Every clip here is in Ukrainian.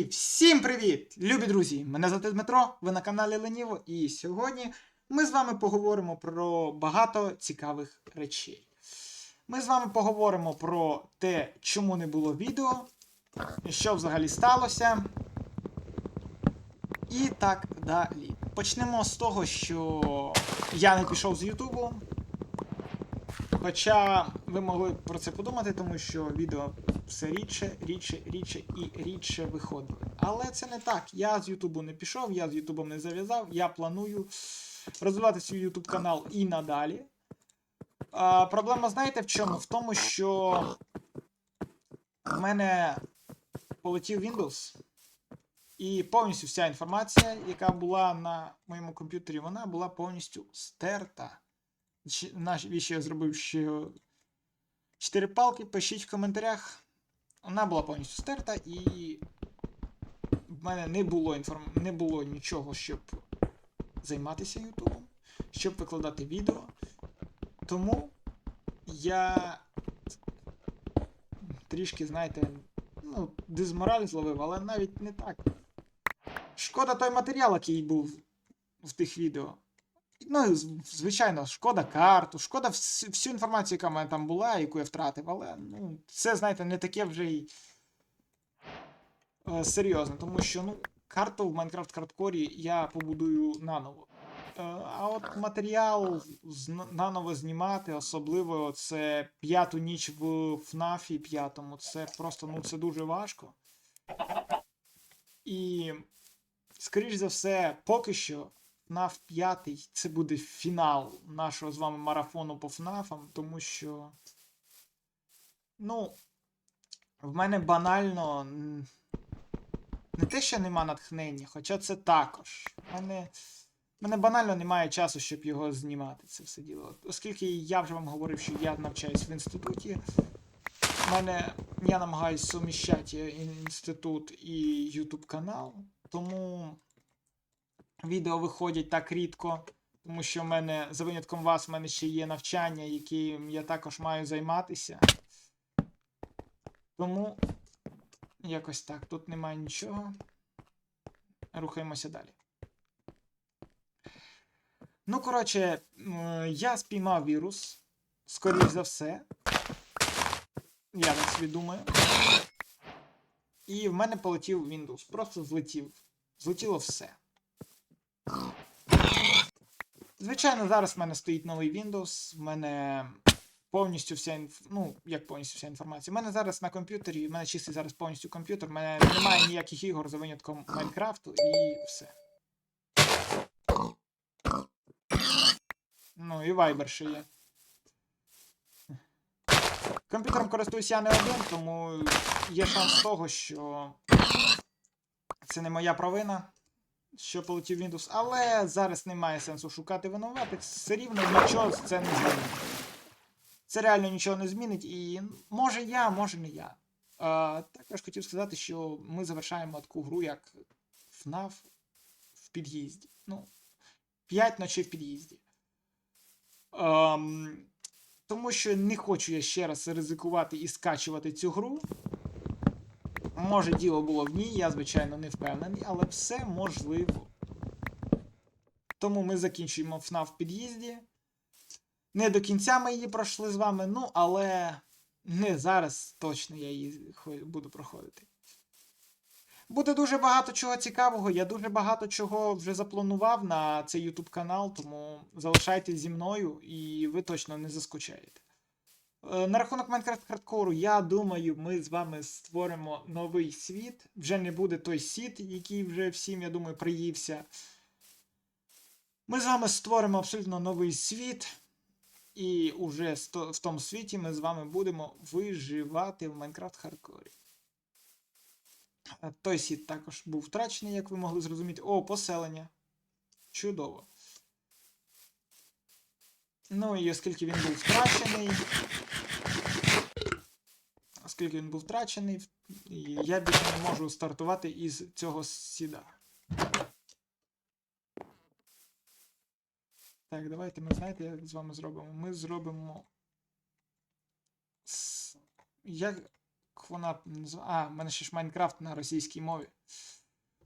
Всім привіт! Любі друзі! Мене звати Дмитро, ви на каналі Леніво, і сьогодні ми з вами поговоримо про багато цікавих речей. Ми з вами поговоримо про те, чому не було відео, що взагалі сталося. І так далі. Почнемо з того, що я не пішов з Ютубу. Хоча ви могли про це подумати, тому що відео все рідше, рідше, рідше і рідше виходили. Але це не так. Я з Ютубу не пішов, я з Ютубом не зав'язав. Я планую розвивати свій Ютуб канал і надалі. А, проблема, знаєте, в чому? В тому, що в мене полетів Windows, і повністю вся інформація, яка була на моєму комп'ютері, вона була повністю стерта. Навіщо я зробив ще 4 палки, пишіть в коментарях. Вона була повністю стерта і в мене не було інформ... не було нічого, щоб займатися Ютубом, щоб викладати відео. Тому я трішки, знаєте, ну, дезмораль зловив, але навіть не так. Шкода той матеріал, який був в тих відео. Ну, звичайно, шкода карту, шкода вс- всю інформацію, яка в мене там була, яку я втратив, але ну, це, знаєте, не таке вже й е, серйозно, тому що ну, карту в Minecraft Hardcore я побудую наново. Е, а от матеріал наново знімати, особливо це п'яту ніч в FNAF п'ятому, це просто ну, це дуже важко. І, скоріш за все, поки що FNAF 5 це буде фінал нашого з вами марафону по FNAF, тому що. Ну, в мене банально. Не те, що нема натхнення, хоча це також. В мене, мене банально немає часу, щоб його знімати, це все діло. Оскільки я вже вам говорив, що я навчаюсь в інституті. В мене я намагаюся суміщати інститут і YouTube канал, тому відео виходять так рідко, тому що в мене, за винятком вас, в мене ще є навчання, яким я також маю займатися. Тому якось так, тут немає нічого. Рухаємося далі. Ну, коротше, я спіймав вірус, скоріш за все. Я так собі думаю. І в мене полетів Windows. Просто злетів. Злетіло все. Звичайно, зараз в мене стоїть новий Windows, в мене повністю вся ну, як повністю вся інформація. У мене зараз на комп'ютері, в мене чистий зараз повністю комп'ютер, в мене немає ніяких ігор за винятком Майнкрафту і все. Ну, і Viber ще є. Комп'ютером користуюся я не один, тому є шанс того, що це не моя провина що полетів Windows, але зараз немає сенсу шукати винуватих, все рівно нічого це не змінить. Це реально нічого не змінить, і може я, може не я. А, також хотів сказати, що ми завершаємо таку гру, як FNAF в під'їзді. Ну, 5 ночей в під'їзді. Ем, тому що не хочу я ще раз ризикувати і скачувати цю гру. Може, діло було в ній, я, звичайно, не впевнений, але все можливо. Тому ми закінчуємо FNAF в під'їзді. Не до кінця ми її пройшли з вами, ну, але не зараз точно я її буду проходити. Буде дуже багато чого цікавого. Я дуже багато чого вже запланував на цей YouTube канал, тому залишайтесь зі мною і ви точно не заскучаєте. Е, На рахунок Minecraft Hardcore, я думаю, ми з вами створимо новий світ. Вже не буде той світ, який вже всім, я думаю, приївся. Ми з вами створимо абсолютно новий світ. І уже в тому світі ми з вами будемо виживати в Minecraft Hardcore. Е, Той світ також був втрачений, як ви могли зрозуміти. О, поселення. Чудово. Ну і оскільки він був втрачений. Оскільки він був втрачений, і я більше не можу стартувати із цього сіда. Так, давайте ми знаєте, як з вами зробимо. Ми зробимо. с- Я вона А, в мене ще ж Майнкрафт на російській мові.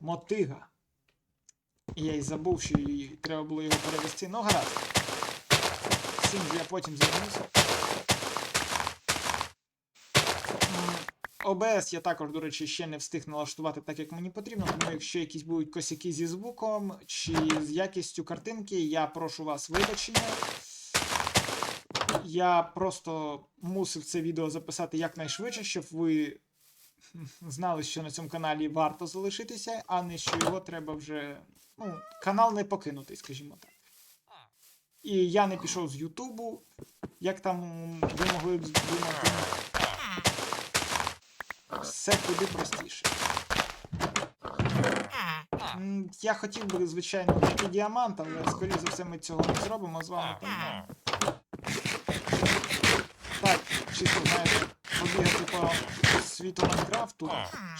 Мотига. Я й забув, що її треба було його перевести. Ну, гаразд. Цим я потім займуся. OBS я також, до речі, ще не встиг налаштувати так, як мені потрібно, тому якщо якісь будуть косяки зі звуком чи з якістю картинки, я прошу вас вибачення. Я просто мусив це відео записати якнайшвидше, щоб ви знали, що на цьому каналі варто залишитися, а не що його треба вже. Ну, канал не покинутий, скажімо так. І я не пішов з Ютубу, як там ви могли б думати. Все куди простіше. Я хотів би, звичайно, знайти діамант, але скоріше за все ми цього не зробимо з вами. Так, чисто, знаєте, побігати по світу Майнкрафту,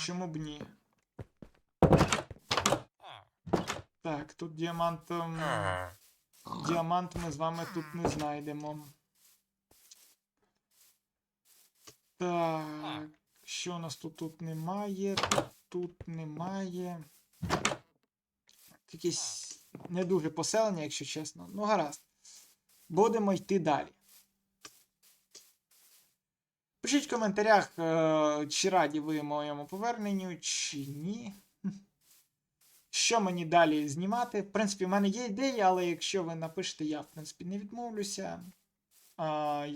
чому б ні. Так, тут діамант. ем, Діамант ми з вами тут не знайдемо. Так, що у нас тут тут немає? Тут немає. Якісь не дуже поселення, якщо чесно. Ну, гаразд. Будемо йти далі. Пишіть в коментарях, е, чи раді ви моєму поверненню, чи ні. Що мені далі знімати? В принципі, в мене є ідея, але якщо ви напишете, я, в принципі, не відмовлюся. А,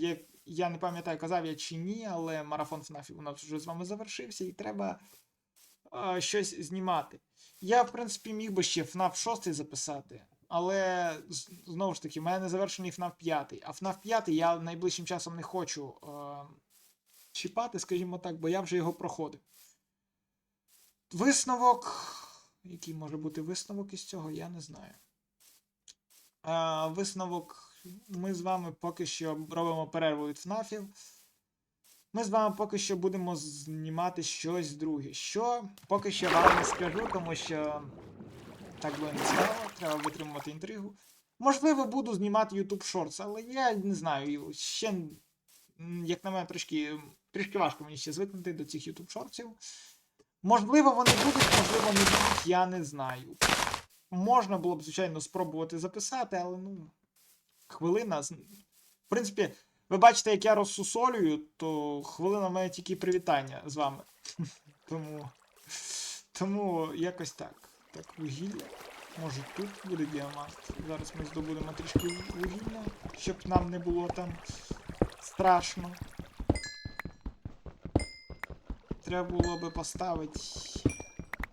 я не пам'ятаю, казав я чи ні, але марафон ФНАФів у нас вже з вами завершився і треба а, щось знімати. Я, в принципі, міг би ще FNAF 6 записати, але знову ж таки, в мене не завершений FNAF 5. А FNAF 5 я найближчим часом не хочу а, чіпати, скажімо так, бо я вже його проходив. Висновок. Який може бути висновок із цього, я не знаю. А, висновок. Ми з вами поки що робимо перерву від ФНАФів. Ми з вами поки що будемо знімати щось друге. Що? Поки що вам не скажу, тому що так би не цікаво, треба витримувати інтригу. Можливо, буду знімати YouTube Shorts, але я не знаю. Ще, як на мене, трішки, трішки важко мені ще звикнути до цих YouTube Shortsів. Можливо, вони будуть, можливо, не будуть, я не знаю. Можна було б, звичайно, спробувати записати, але ну. Хвилина. В принципі, ви бачите, як я розсусолюю, то хвилина мене тільки привітання з вами. Тому. Тому якось так. Так, вугілля. Може тут буде діамант. Зараз ми здобудемо трішки вугілля, щоб нам не було там страшно. Треба було би поставити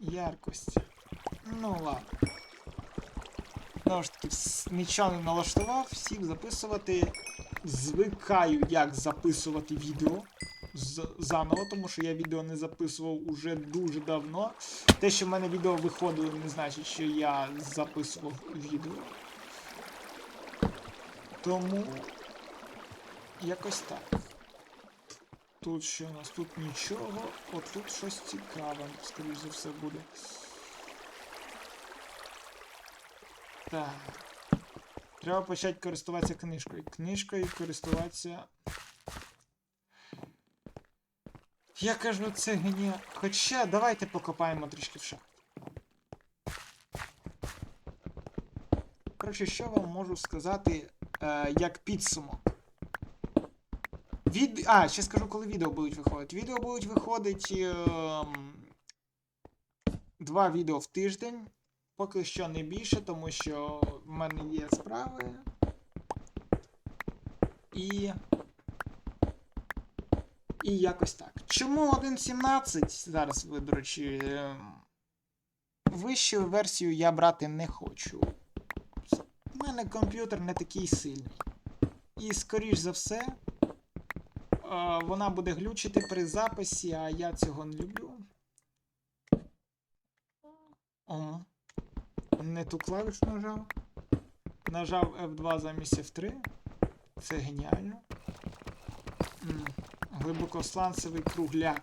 яркость. Ну ладно. Знову ж таки, нічого не налаштував, сів записувати. Звикаю, як записувати відео з- заново, тому що я відео не записував уже дуже давно. Те, що в мене відео виходило, не значить, що я записував відео. Тому якось так. Тут що у нас? Тут нічого. От тут щось цікаве, скоріш за все буде. Так. Треба почати користуватися книжкою. Книжкою користуватися. Я кажу, це геніально. Хоча давайте покопаємо трішки в шахті. Коротше, що вам можу сказати е, як підсумок. Від... А, ще скажу, коли відео будуть виходити. Відео будуть виходити ем, два відео в тиждень. Поки що не більше, тому що в мене є справи. І. І якось так. Чому 1.17? Зараз ви, до речі. ем, Вищу версію я брати не хочу. У мене комп'ютер не такий сильний. І, скоріш за все, е, вона буде глючити при записі, а я цього не люблю. О. Не ту клавішу нажав. Нажав F2 замість F3. Це геніально. М, Глибокосланцевий кругляк.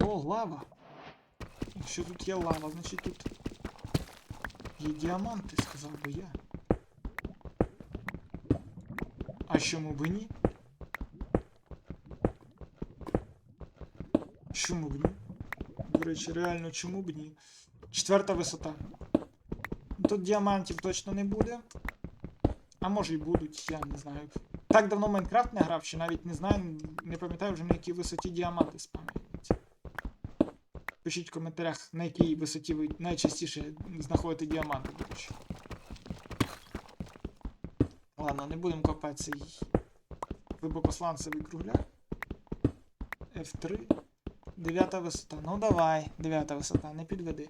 О, лава. Якщо тут є лава, значить тут є діаманти, сказав би я. А чому би ні? чому б ні? До речі, реально, чому б ні? Четверта висота. Тут діамантів точно не буде. А може й будуть, я не знаю. Так давно Майнкрафт не грав, що навіть не знаю, не пам'ятаю вже на якій висоті діаманти спам'яться. Пишіть в коментарях, на якій висоті ви найчастіше знаходите діаманти, до речі. Ладно, не будемо копати цей глибокосланцевий кругляк. F3. Дев'ята висота. Ну давай, дев'ята висота, не підведи.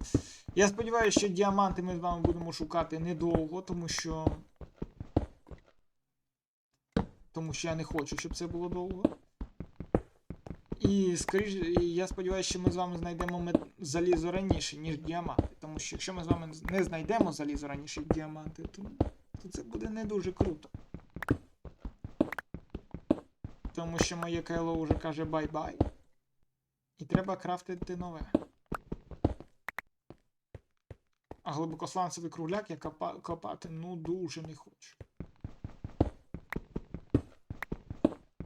Я сподіваюся, що діаманти ми з вами будемо шукати недовго, тому що. Тому що я не хочу, щоб це було довго. І скоріш, я сподіваюся, що ми з вами знайдемо залізо раніше, ніж діаманти. Тому що якщо ми з вами не знайдемо залізо раніше, ніж діаманти, то, то це буде не дуже круто. Тому що моє кайло вже каже бай-бай. І треба крафтити нове. А глибокосланцевий кругляк я копа... копати ну дуже не хочу.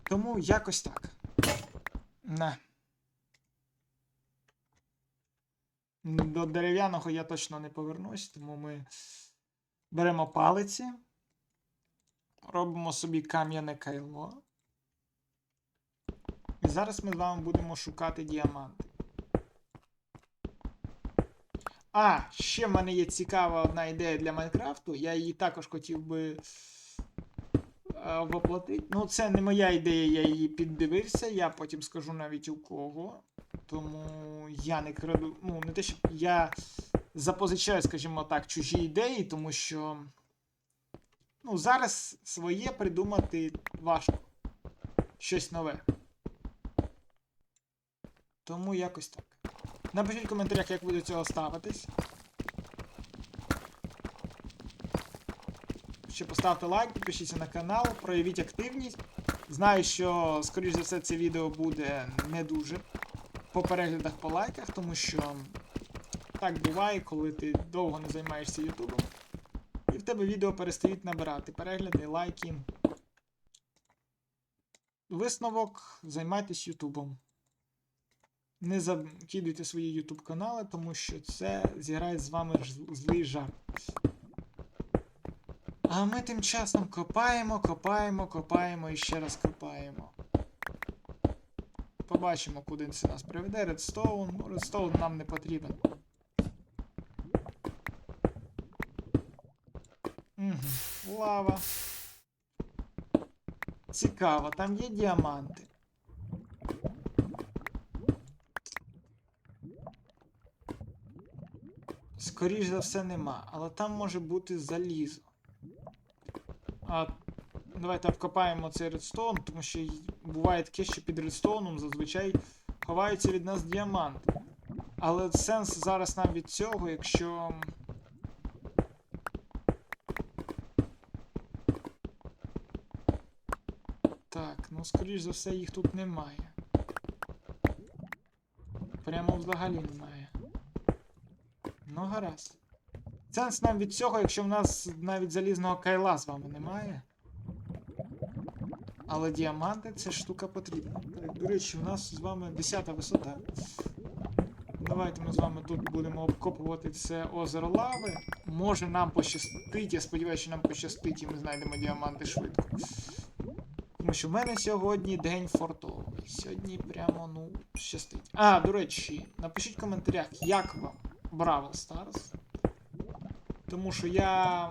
Тому якось так. Не. До дерев'яного я точно не повернусь, тому ми беремо палиці, робимо собі кам'яне кайло. Зараз ми з вами будемо шукати діаманти. А, ще в мене є цікава одна ідея для Майнкрафту. Я її також хотів би е, воплотити. Ну, це не моя ідея, я її піддивився. Я потім скажу навіть у кого. Тому я не краду. Ну, не те, щоб я запозичаю, скажімо так, чужі ідеї, тому що. Ну, зараз своє придумати важко. Щось нове. Тому якось так. Напишіть в коментарях, як ви до цього ставитесь. Ще поставте лайк, підпишіться на канал, проявіть активність. Знаю, що, скоріш за все, це відео буде не дуже по переглядах по лайках, тому що так буває, коли ти довго не займаєшся Ютубом. І в тебе відео перестають набирати перегляди, лайки. Висновок, займайтесь Ютубом. Не закидуйте свої YouTube канали, тому що це зіграє з вами злий жарт. А ми тим часом копаємо, копаємо, копаємо і ще раз копаємо. Побачимо, куди це нас приведе. Редстоун. Ну, редстоун нам не потрібен. Угу. Лава. Цікаво, там є діаманти. Скоріш за все нема, але там може бути залізо. А давайте обкопаємо цей редстоун, тому що буває таке, що під редстоуном зазвичай ховаються від нас діаманти. Але сенс зараз нам від цього, якщо. Так, ну скоріш за все їх тут немає. Прямо взагалі немає. Ну, гаразд. Сенс нам від цього, якщо в нас навіть залізного кайла з вами немає. Але діаманти це штука потрібна. Так, до речі, у нас з вами 10 висота. Давайте ми з вами тут будемо обкопувати це озеро лави. Може нам пощастить, я сподіваюся, що нам пощастить і ми знайдемо діаманти швидко. Тому що в мене сьогодні день фортовий. Сьогодні прямо, ну, щастить. А, до речі, напишіть в коментарях, як вам Бравл Stars. Тому що я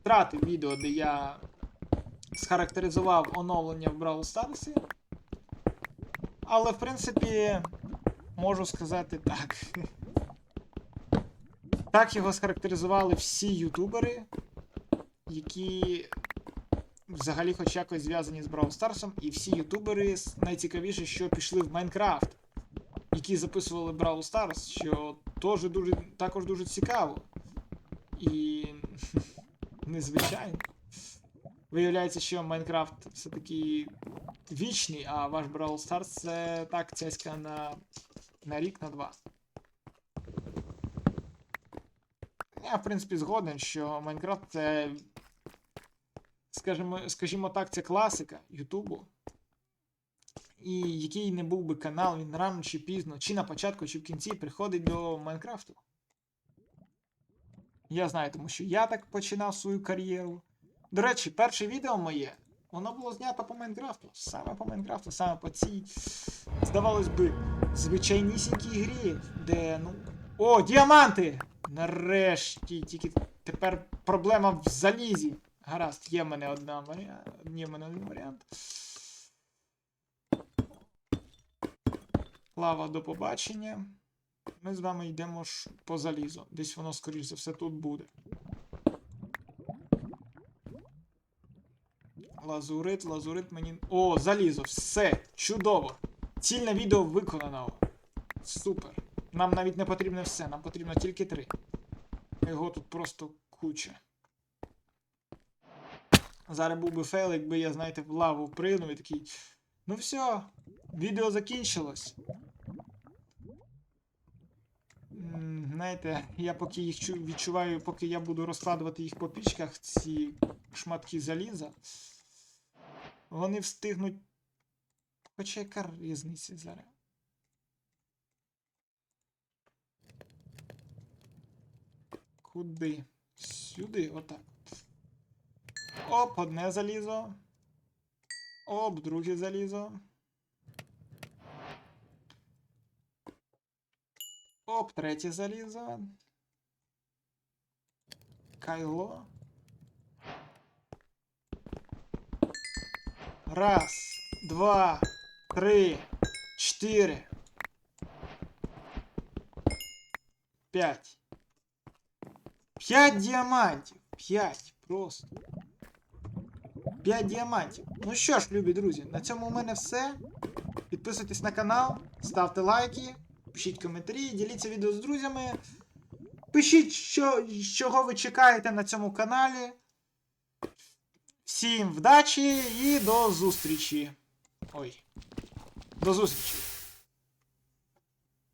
втратив відео, де я схарактеризував оновлення в Бравл Старсі. Але, в принципі, можу сказати так. Так його схарактеризували всі ютубери, які взагалі хоч якось зв'язані з Бравл Старсом, і всі ютубери найцікавіше, що пішли в Майнкрафт, які записували Бравл Старс, що теж дуже, також дуже цікаво. І незвичайно. Виявляється, що Майнкрафт все-таки вічний, а ваш Бравл Старс це так цяцька на, на рік, на два. Я, в принципі, згоден, що Майнкрафт це, скажімо, скажімо так, це класика Ютубу. І який не був би канал, він рано чи пізно, чи на початку, чи в кінці приходить до Майнкрафту. Я знаю, тому що я так починав свою кар'єру. До речі, перше відео моє, воно було знято по Майнкрафту. Саме по Майнкрафту, саме по цій, здавалось би, звичайнісінькій грі, де, ну. О, діаманти! Нарешті, тільки тепер проблема в залізі. Гаразд, є в мене одна варіант. Є в мене один варіант. Лава до побачення. Ми з вами йдемо по залізу. Десь воно, скоріш за все, тут буде. Лазурит, лазурит мені. О, залізо! Все! Чудово! Цільне відео виконано. Супер. Нам навіть не потрібно все, нам потрібно тільки три. Його тут просто куча. Зараз був би фейл, якби я, знаєте, в лаву пригнув і такий. Ну все, відео закінчилось. М, Знаєте, я поки їх відчуваю, поки я буду розкладувати їх по пічках, ці шматки заліза, вони встигнуть. Хоча яка різниця зараз? Куди? Сюди, отак. Оп, одне залізо. Оп, друге залізо. Оп, третє залізо. Кайло. Раз, два, три, чотири. П'ять. П'ять діамантів. П'ять просто. П'ять діамантів. Ну що ж, любі друзі, на цьому у мене все. Підписуйтесь на канал, ставте лайки, Пишіть коментарі, діліться відео з друзями. Пишіть, що, чого ви чекаєте на цьому каналі. Всім вдачі і до зустрічі. Ой. До зустрічі.